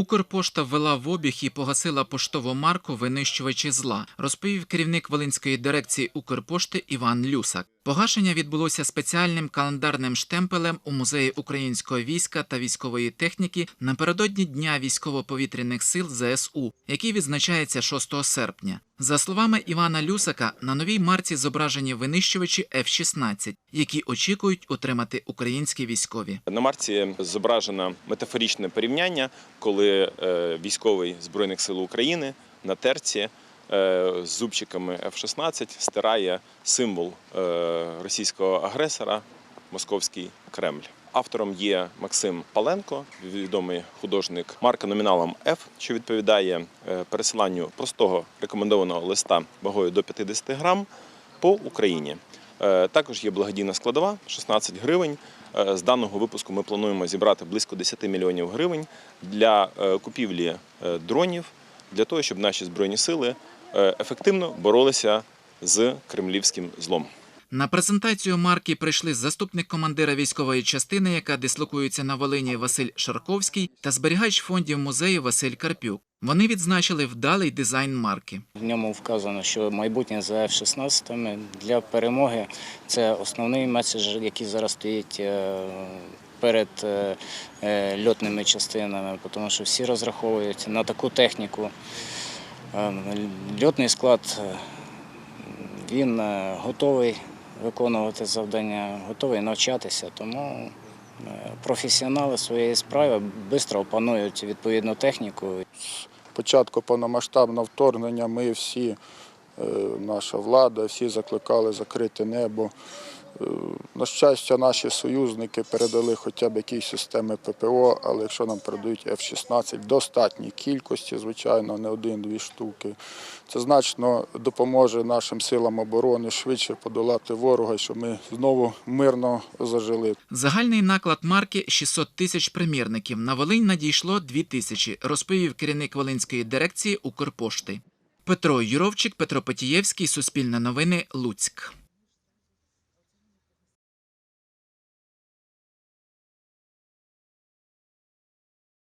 Укрпошта ввела в обіг і погасила поштову марку винищувачі зла, розповів керівник Волинської дирекції Укрпошти Іван Люсак. Погашення відбулося спеціальним календарним штемпелем у музеї українського війська та військової техніки напередодні Дня військово-повітряних сил ЗСУ, який відзначається 6 серпня. За словами Івана Люсака, на новій марці зображені винищувачі F-16, які очікують отримати українські військові. На марці зображено метафоричне порівняння, коли е, військовий збройних сил України на терці з зубчиками F-16 стирає символ е, російського агресора Московський Кремль. Автором є Максим Паленко, відомий художник марка номіналом F, що відповідає е, пересиланню простого рекомендованого листа вагою до 50 грам по Україні. Е, Також є благодійна складова 16 гривень. Е, З даного випуску ми плануємо зібрати близько 10 мільйонів гривень для е, купівлі е, дронів для того, щоб наші збройні сили е, ефективно боролися з кремлівським злом. На презентацію марки прийшли заступник командира військової частини, яка дислокується на Волині Василь Шарковський, та зберігач фондів музею Василь Карпюк. Вони відзначили вдалий дизайн марки. В ньому вказано, що майбутнє за F-16 для перемоги це основний меседж, який зараз стоїть е, перед е, е, льотними частинами, тому що всі розраховують на таку техніку. Льотний склад е, він е, готовий виконувати завдання, готовий навчатися, тому е, професіонали своєї справи швидко опанують відповідну техніку. початку повномасштабного вторгнення ми всі, наша влада, всі закликали закрити небо. Е, На щастя, наші союзники передали хоча б якісь системи ППО, але якщо нам передають F-16 в достатній кількості, звичайно, не один-дві штуки, це значно допоможе нашим силам оборони швидше подолати ворога, щоб ми знову мирно зажили. Загальний наклад марки 600 тисяч примірників. На Волинь надійшло 2 тисячі, розповів керівник Волинської дирекції Укрпошти. Петро Юровчик, Петро Петієвський, Суспільне новини, Луцьк.